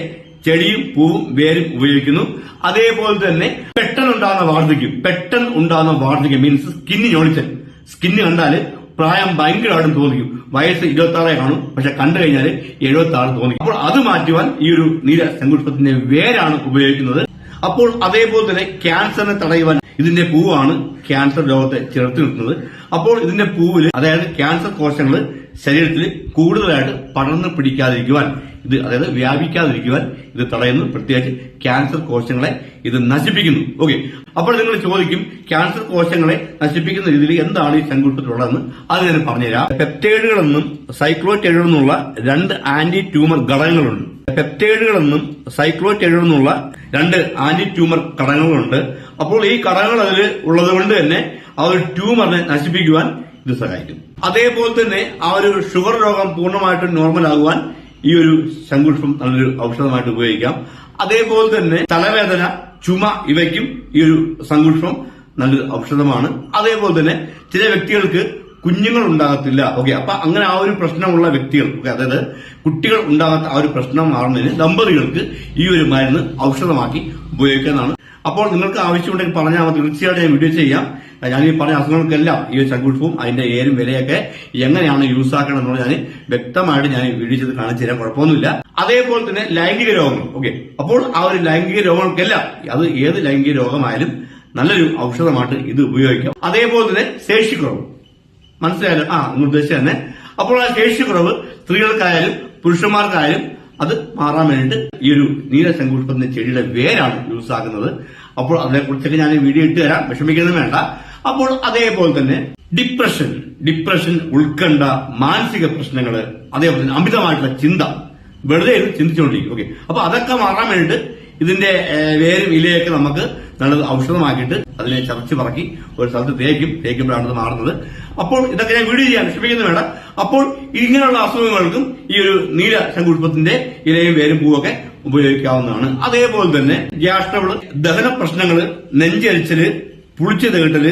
ചെടിയും പൂവും വേരും ഉപയോഗിക്കുന്നു. അതേപോലെ തന്നെ പെട്ടെന്ന് ഉണ്ടാകുന്ന വാർദ്ധക്യം പെട്ടെന്ന് ഉണ്ടാകുന്ന വാർദ്ധക്യം മീൻസ് സ്കിന്നി ഞൊളിച്ചൽ. സ്കിന്ന് കണ്ടാൽ പ്രായം ഭയങ്കരമായിട്ടും തോന്നിക്കും. വയസ്സ് ഇരുപത്തി ആറേ കാണും. പക്ഷെ കണ്ടു കഴിഞ്ഞാൽ എഴുപത്തി ആറ് തോന്നി. അപ്പോൾ അത് മാറ്റുവാൻ ഈ ഒരു നീല സങ്കുഷ്പത്തിന്റെ വേരാണ് ഉപയോഗിക്കുന്നത്. അപ്പോൾ അതേപോലെ തന്നെ ക്യാൻസറിനെ തടയുവാൻ ഇതിന്റെ പൂവാണ് ക്യാൻസർ രോഗത്തെ ചേർത്ത് നിർത്തുന്നത് അപ്പോൾ ഇതിന്റെ പൂവിൽ അതായത് ക്യാൻസർ കോശങ്ങൾ ശരീരത്തിൽ കൂടുതലായിട്ട് പടർന്നു പിടിക്കാതിരിക്കുവാൻ ഇത് അതായത് വ്യാപിക്കാതിരിക്കുവാൻ ഇത് തടയുന്നു. പ്രത്യേകിച്ച് ക്യാൻസർ കോശങ്ങളെ ഇത് നശിപ്പിക്കുന്നു. ഓക്കെ. അപ്പോൾ നിങ്ങൾ ചോദിക്കും ക്യാൻസർ കോശങ്ങളെ നശിപ്പിക്കുന്ന രീതിയിൽ എന്താണ് ഈ ശങ്കുട്ടത്തിലുള്ളതെന്ന് അത് ഞാൻ പറഞ്ഞുതരാം. പെപ്റ്റൈഡുകളെന്നും സൈക്ലോറ്റൈഡുകളെന്നുള്ള രണ്ട് ആന്റി ട്യൂമർ ഘടകങ്ങളുണ്ട്. പെപ്റ്റൈഡുകളെന്നും സൈക്ലോറ്റൈഡുകളെന്നുള്ള രണ്ട് ആന്റി ട്യൂമർ ഘടകങ്ങളുണ്ട്. അപ്പോൾ ഈ ഘടകങ്ങൾ അതിൽ ഉള്ളത് കൊണ്ട് തന്നെ ആ ഒരു ട്യൂമറിനെ നശിപ്പിക്കുവാൻ ഇത് സഹായിക്കും. അതേപോലെ തന്നെ ആ ഒരു ഷുഗർ രോഗം പൂർണമായിട്ടും നോർമൽ ആകുവാൻ ഈ ഒരു ശംഖുഷ്പം നല്ലൊരു ഔഷധമായിട്ട് ഉപയോഗിക്കാം. അതേപോലെ തന്നെ തലവേദന ചുമ ഇവയ്ക്കും ഈ ഒരു സംഘർഷം നല്ലൊരു ഔഷധമാണ്. അതേപോലെ തന്നെ ചില വ്യക്തികൾക്ക് കുഞ്ഞുങ്ങൾ ഉണ്ടാകത്തില്ല. ഓക്കെ അപ്പൊ അങ്ങനെ ആ ഒരു പ്രശ്നമുള്ള വ്യക്തികൾ ഓക്കെ അതായത് കുട്ടികൾ ഉണ്ടാകാത്ത ആ ഒരു പ്രശ്നം മാറുന്നതിന് ദമ്പതികൾക്ക് ഈ ഒരു മരുന്ന് ഔഷധമാക്കി ഉപയോഗിക്കുന്നതാണ് അപ്പോൾ നിങ്ങൾക്ക് ആവശ്യമുണ്ടെങ്കിൽ പറഞ്ഞാൽ മതി. തീർച്ചയായിട്ടും ഞാൻ വീഡിയോ ചെയ്യാം. ഞാൻ ഈ പറഞ്ഞ അസുഖങ്ങൾക്കെല്ലാം ഈ ശങ്കുഷ്പവും അതിന്റെ ഏരും വിലയൊക്കെ എങ്ങനെയാണ് യൂസ് ആക്കണം എന്നുള്ളത് ഞാൻ വ്യക്തമായിട്ട് ഞാൻ വീഡിയോ ചെയ്ത് കാണിച്ചു തരാം. കുഴപ്പമൊന്നുമില്ല. അതേപോലെ തന്നെ ലൈംഗിക രോഗങ്ങൾ. ഓക്കെ അപ്പോൾ ആ ഒരു ലൈംഗിക രോഗങ്ങൾക്കെല്ലാം അത് ഏത് ലൈംഗിക രോഗമായാലും നല്ലൊരു ഔഷധമായിട്ട് ഇത് ഉപയോഗിക്കാം. അതേപോലെ തന്നെ ശേഷിക്കുറവ്. മനസ്സിലായാലും ആ നിങ്ങൾ ഉദ്ദേശിച്ച തന്നെ. അപ്പോൾ ആ ശേഷിക്കുറവ് സ്ത്രീകൾക്കായാലും പുരുഷന്മാർക്കായാലും അത് മാറാൻ വേണ്ടിയിട്ട് ഈ ഒരു നീല ശങ്കുഷ്പത്തിന്റെ ചെടിയുടെ വേരാണ് യൂസ് ആക്കുന്നത്. അപ്പോൾ അതിനെക്കുറിച്ചൊക്കെ ഞാൻ വീഡിയോ ഇട്ട് തരാം. വിഷമിക്കുന്നത് വേണ്ട. അപ്പോൾ അതേപോലെ തന്നെ ഡിപ്രഷൻ ഡിപ്രഷൻ ഉത്കണ്ഠ മാനസിക പ്രശ്നങ്ങൾ അതേപോലെ തന്നെ അമിതമായിട്ടുള്ള ചിന്ത വെറുതെ ചിന്തിച്ചുകൊണ്ടിരിക്കും. ഓക്കെ അപ്പൊ അതൊക്കെ മാറാൻ വേണ്ടിയിട്ട് ഇതിന്റെ വേരും ഇലയൊക്കെ നമുക്ക് നല്ലത് ഔഷധമാക്കിയിട്ട് അതിനെ ചതച്ച് പറക്കി ഒരു സ്ഥലത്ത് തേക്കും തേക്കുമ്പോഴാണ് ഇത് മാറുന്നത്. അപ്പോൾ ഇതൊക്കെ ഞാൻ വീഡിയോ ചെയ്യാൻ ക്ഷമിക്കുന്നു വേണം അപ്പോൾ ഇങ്ങനെയുള്ള അസുഖങ്ങൾക്കും ഈ ഒരു നീല ശങ്കുഷ്പത്തിന്റെ ഇലയും വേരും പൂവൊക്കെ ഉപയോഗിക്കാവുന്നതാണ്. അതേപോലെ തന്നെ ഗ്യാസ്ട്രബിൾ ദഹന പ്രശ്നങ്ങൾ നെഞ്ചരിച്ചൽ പുളിച്ചു തേട്ടൽ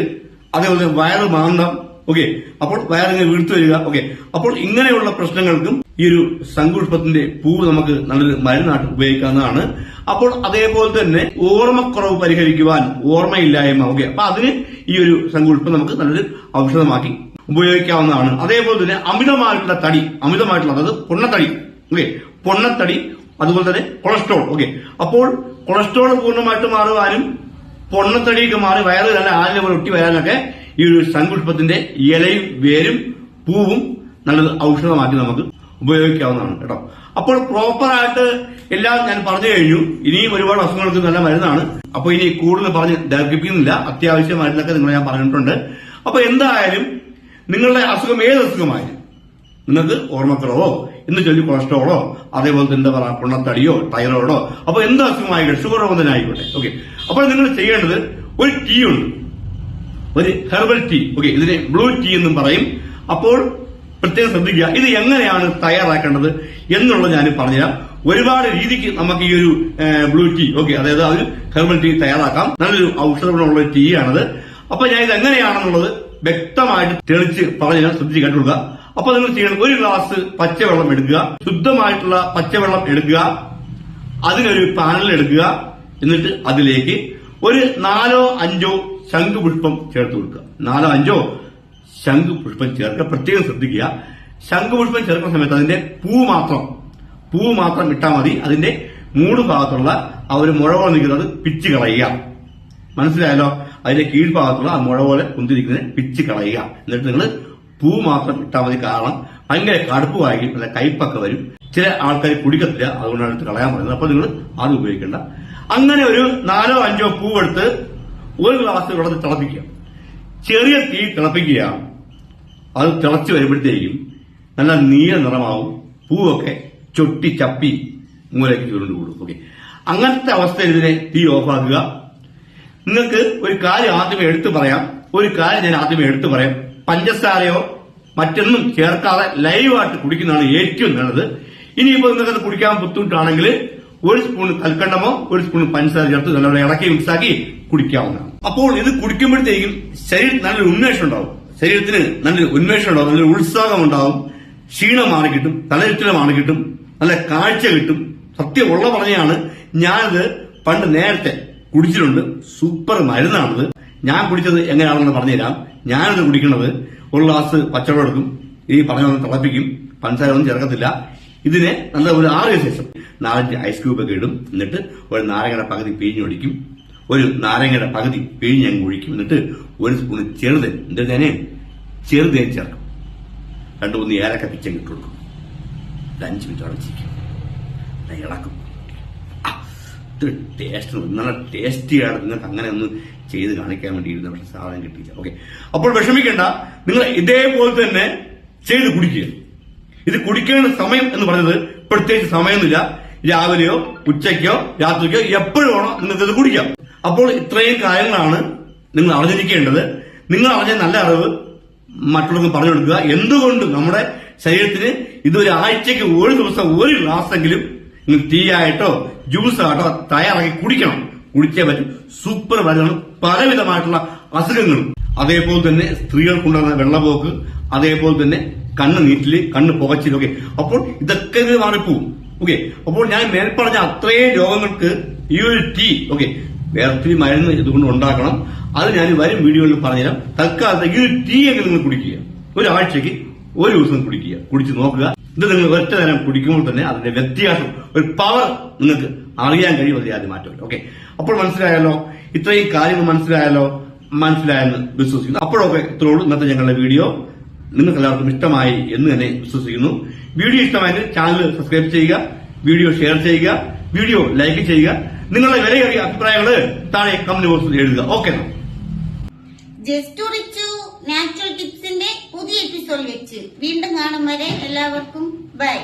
അതേപോലെ വയറ് മാന്തം ഓക്കെ അപ്പോൾ വയറിങ്ങനെ വീഴ്ത്തു വരിക. ഓക്കെ അപ്പോൾ ഇങ്ങനെയുള്ള പ്രശ്നങ്ങൾക്കും ഈ ഒരു സങ്കുഷ്പത്തിന്റെ പൂവ് നമുക്ക് നല്ലൊരു മരുന്നായിട്ട് ഉപയോഗിക്കാവുന്നതാണ്. അപ്പോൾ അതേപോലെ തന്നെ ഓർമ്മക്കുറവ് പരിഹരിക്കുവാൻ ഓർമ്മയില്ലായ്മ. ഓക്കെ അപ്പൊ അതിന് ഈ ഒരു സങ്കുഷ്പം നമുക്ക് നല്ലൊരു ഔഷധമാക്കി ഉപയോഗിക്കാവുന്നതാണ്. അതേപോലെ തന്നെ അമിതമായിട്ടുള്ള തടി അമിതമായിട്ടുള്ള അതായത് പൊണ്ണത്തടി. ഓക്കെ പൊണ്ണത്തടി അതുപോലെ തന്നെ കൊളസ്ട്രോൾ. ഓക്കെ അപ്പോൾ കൊളസ്ട്രോൾ പൂർണമായിട്ട് മാറുവാനും പൊണ്ണത്തടിയൊക്കെ മാറി വയറ് നല്ല ആലിനെ പോലെ ഒട്ടി വരാനൊക്കെ ഈ ഒരു ശംഖുഷ്പത്തിന്റെ ഇലയും വേരും പൂവും നല്ലത് ഔഷധമാക്കി നമുക്ക് ഉപയോഗിക്കാവുന്നതാണ് കേട്ടോ. അപ്പോൾ പ്രോപ്പറായിട്ട് എല്ലാം ഞാൻ പറഞ്ഞു കഴിഞ്ഞു. ഇനിയും ഒരുപാട് അസുഖങ്ങൾക്ക് നല്ല മരുന്നാണ്. അപ്പോൾ ഇനി കൂടുതൽ പറഞ്ഞ് ദീർഘിപ്പിക്കുന്നില്ല. അത്യാവശ്യം മരുന്നൊക്കെ നിങ്ങൾ ഞാൻ പറഞ്ഞിട്ടുണ്ട്. അപ്പൊ എന്തായാലും നിങ്ങളുടെ അസുഖം ഏത് അസുഖമായാലും നിങ്ങൾക്ക് ഓർമ്മക്കുറവോ എന്ന് ചൊല്ലി കൊളസ്ട്രോളോ അതേപോലെ തന്നെ പറയുക പൊണ്ണത്തടിയോ തൈറോയിഡോ അപ്പൊ എന്ത് അസുഖമായിക്കോട്ടെ ഷുഗർ തന്നെ ആയിക്കോട്ടെ. ഓക്കെ അപ്പോൾ നിങ്ങൾ ചെയ്യേണ്ടത് ഒരു ടീ ഉണ്ട്. ഒരു ഹെർബൽ ടീ ഓക്കെ ഇതിനെ ബ്ലൂ ടീ എന്നും പറയും. അപ്പോൾ പ്രത്യേകം ശ്രദ്ധിക്കുക ഇത് എങ്ങനെയാണ് തയ്യാറാക്കേണ്ടത് എന്നുള്ളത് ഞാൻ പറഞ്ഞുതരാം. ഒരുപാട് രീതിക്ക് നമുക്ക് ഈ ഒരു ബ്ലൂ ടീ ഓക്കെ അതായത് ഒരു ഹെർബൽ ടീ തയ്യാറാക്കാം. നല്ലൊരു ഔഷധ ഗുണമുള്ള ഒരു ടീ ആണത്. അപ്പൊ ഞാൻ ഇത് എങ്ങനെയാണെന്നുള്ളത് വ്യക്തമായിട്ട് തെളിച്ച് പറഞ്ഞു ഞാൻ ശ്രദ്ധിച്ച് കേട്ടുകൊടുക്കുക. അപ്പൊ നിങ്ങൾ ചെയ്യണം ഒരു ഗ്ലാസ് പച്ചവെള്ളം എടുക്കുക ശുദ്ധമായിട്ടുള്ള പച്ചവെള്ളം എടുക്കുക അതിനൊരു പാനൽ എടുക്കുക എന്നിട്ട് അതിലേക്ക് ഒരു നാലോ അഞ്ചോ ശംഖുപുഷ്പം ചേർത്ത് കൊടുക്കുക. നാലോ അഞ്ചോ ശംഖുപുഷ്പം ചേർക്കുക. പ്രത്യേകം ശ്രദ്ധിക്കുക. ശംഖുപുഷ്പം ചേർക്കുന്ന സമയത്ത് അതിന്റെ പൂ മാത്രം പൂ മാത്രം ഇട്ടാൽ മതി. അതിന്റെ മൂന്ന് ഭാഗത്തുള്ള ആ ഒരു മുഴ പോലെ നിൽക്കുന്നത് പിച്ച് കളയുക. മനസ്സിലായല്ലോ? അതിന്റെ കീഴ്ഭാഗത്തുള്ള ആ മുഴ പോലെ കുന്തിരിക്കുന്നതിനെ പിച്ച് കളയുക. എന്നിട്ട് നിങ്ങൾ പൂ മാത്രം ഇട്ടാൽ മതി. കാരണം ഭയങ്കര കടുപ്പ് വായിക്കും അല്ല കയ്പൊക്കെ വരും. ചില ആൾക്കാർ കുടിക്കത്തില്ല. അതുകൊണ്ടാണ് കളയാൻ പറയുന്നത്. അപ്പൊ നിങ്ങൾ അത് ഉപയോഗിക്കേണ്ട. അങ്ങനെ ഒരു നാലോ അഞ്ചോ പൂവെടുത്ത് ഒരു ഗ്ലാസ് വെള്ളത്തിൽ തിളപ്പിക്കുക. ചെറിയ തീ തിളപ്പിക്കുക. അത് തിളച്ച് വരുമ്പോഴത്തേക്കും നല്ല നീല നിറമാവും പൂവൊക്കെ ചൊട്ടി ചപ്പി മൂലയ്ക്ക് ചുരുണ്ട് കൂടും. ഓക്കെ അങ്ങനത്തെ അവസ്ഥയിൽ ഇതിനെ തീ ഓഫാക്കുക നിങ്ങൾക്ക് ഒരു കാര്യം ആദ്യമേ എടുത്തു പറയാം. ഒരു കാര്യം ഞാൻ ആദ്യമേ എടുത്തു പറയാം. പഞ്ചസാരയോ മറ്റൊന്നും ചേർക്കാതെ ലൈവായിട്ട് കുടിക്കുന്നതാണ് ഏറ്റവും നല്ലത്. ഇനിയിപ്പോൾ നിങ്ങൾക്ക് കുടിക്കാൻ ബുദ്ധിമുട്ടാണെങ്കിൽ ഒരു സ്പൂൺ കൽക്കണ്ടമോ ഒരു സ്പൂൺ പഞ്ചസാര ചേർത്ത് നല്ലപോലെ ഇളക്കി മിക്സാക്കി കുടിക്കാവുന്നതാണ്. അപ്പോൾ ഇത് കുടിക്കുമ്പോഴത്തേക്കും ശരീരം നല്ലൊരു ഉന്മേഷം ഉണ്ടാവും. ശരീരത്തിന് നല്ലൊരു ഉന്മേഷം ഉണ്ടാവും നല്ലൊരു ഉത്സാഹം ഉണ്ടാവും. ക്ഷീണം മാറി കിട്ടും തലചുറ്റൽ മാറി കിട്ടും നല്ല കാഴ്ച കിട്ടും. സത്യം ഉള്ള പറഞ്ഞാണ് ഞാനിത് പണ്ട് നേരത്തെ കുടിച്ചിട്ടുണ്ട്. സൂപ്പർ മരുന്നാണത്. ഞാൻ കുടിച്ചത് എങ്ങനെയാണെന്ന് പറഞ്ഞുതരാം. ഞാനിത് കുടിക്കുന്നത് ഒരു ഗ്ലാസ് പച്ചവെള്ളം എടുക്കും. ഈ പറഞ്ഞ തിളപ്പിക്കും. പഞ്ചസാര ഒന്നും ചേർക്കത്തില്ല. ഇതിനെ നല്ല ഒരു ആറിയ ശേഷം നാലഞ്ച് ഐസ് ക്യൂബ് ഒക്കെ ഇടും. എന്നിട്ട് ഒരു നാരങ്ങയുടെ പകുതി പിഴിഞ്ഞൊടിക്കും ഒരു നാരങ്ങയുടെ പകുതി പിഴിഞ്ഞ് അങ്ങ് ഒഴിക്കും. എന്നിട്ട് ഒരു സ്പൂൺ ചെറുതേൻ എന്നിട്ട് ഞാൻ ചെറുതേൻ ചേർക്കും. രണ്ടു മൂന്ന് ഏലക്ക പിച്ചങ്ങ് ഇട്ട് കൊടുക്കും. അഞ്ച് മിനിറ്റ് അടച്ചിരിക്കും ഇളക്കും. ടേസ്റ്റ് നല്ല ടേസ്റ്റിയാണ് നിങ്ങൾക്ക് അങ്ങനെ ഒന്ന് ചെയ്ത് കാണിക്കാൻ വേണ്ടി ഇരുന്ന പക്ഷെ സാധനം കിട്ടിയില്ല. ഓക്കെ അപ്പോൾ വിഷമിക്കേണ്ട. നിങ്ങൾ ഇതേപോലെ തന്നെ ചെയ്ത് കുടിക്കുക. ഇത് കുടിക്കേണ്ട സമയം എന്ന് പറഞ്ഞത് പ്രത്യേകിച്ച് സമയമൊന്നുമില്ല. രാവിലെയോ ഉച്ചയ്ക്കോ രാത്രിക്കോ എപ്പോഴും വേണോ നിങ്ങൾക്ക് ഇത് കുടിക്കാം. അപ്പോൾ ഇത്രയും കാര്യങ്ങളാണ് നിങ്ങൾ അറിഞ്ഞിരിക്കേണ്ടത്. നിങ്ങൾ അറിഞ്ഞ നല്ല അറിവ് മറ്റുള്ളവർക്ക് പറഞ്ഞു കൊടുക്കുക. എന്തുകൊണ്ട് നമ്മുടെ ശരീരത്തിന് ഇതൊരു ആഴ്ചയ്ക്ക് ഒരു ദിവസം ഒരു ഗ്ലാസ്സെങ്കിലും നിങ്ങൾ ടീ ആയിട്ടോ ജ്യൂസ് ആയിട്ടോ തയ്യാറാക്കി കുടിക്കണം. കുടിച്ചേ പറ്റും. സൂപ്പർ മരുന്നാണ് പലവിധമായിട്ടുള്ള അസുഖങ്ങളും. അതേപോലെ തന്നെ സ്ത്രീകൾക്കുണ്ടാകുന്ന വെള്ളപോക്ക് അതേപോലെ തന്നെ കണ്ണ് നീറ്റിൽ കണ്ണ് പുകച്ചിലൊക്കെ. അപ്പോൾ ഇതൊക്കെ ഇത് മാറിപ്പോവും. ഓക്കെ അപ്പോൾ ഞാൻ മേൽപ്പറഞ്ഞ അത്രയും രോഗങ്ങൾക്ക് ഈ ഒരു ടീ ഓക്കെ വേർത്തിരി മരുന്ന് ഇതുകൊണ്ട് ഉണ്ടാക്കണം. അത് ഞാൻ വരും വീഡിയോയിൽ പറഞ്ഞുതരാം. തൽക്കാലത്ത് ഈ ഒരു ടീ എങ്കിലും നിങ്ങൾ കുടിക്കുക. ഒരാഴ്ചക്ക് ഒരു ദിവസം കുടിക്കുക. കുടിച്ച് നോക്കുക. ഇത് നിങ്ങൾ ഒറ്റ നേരം കുടിക്കുമ്പോൾ തന്നെ അതിന്റെ വ്യത്യാസം ഒരു പവർ നിങ്ങൾക്ക് അറിയാൻ കഴിയും അതിൽ ആദ്യം മാറ്റമില്ല. ഓക്കെ അപ്പോൾ മനസ്സിലായാലോ ഇത്രയും കാര്യങ്ങൾ മനസ്സിലായാലോ മനസ്സിലായെന്ന് വിശ്വസിക്കുന്നു. അപ്പോഴൊക്കെ ഇത്രയുള്ളൂ ഇന്നത്തെ ഞങ്ങളുടെ വീഡിയോ നിങ്ങൾക്ക് എല്ലാവർക്കും ഇഷ്ടമായി എന്ന് തന്നെ വിശ്വസിക്കുന്നു. വീഡിയോ ഇഷ്ടമായെങ്കിൽ ചാനൽ സബ്സ്ക്രൈബ് ചെയ്യുക വീഡിയോ ഷെയർ ചെയ്യുക വീഡിയോ ലൈക്ക് ചെയ്യുക. നിങ്ങളുടെ വിലയേറിയ അഭിപ്രായങ്ങൾ താഴെ കമന്റ് ബോക്സിൽ എഴുതുക. ഓക്കെ ജസ്റ്റ് നാച്ചുറൽ ടിപ്സിന്റെ പുതിയ എപ്പിസോഡ് വെച്ച്. വീണ്ടും കാണും വരെ എല്ലാവർക്കും. ബൈ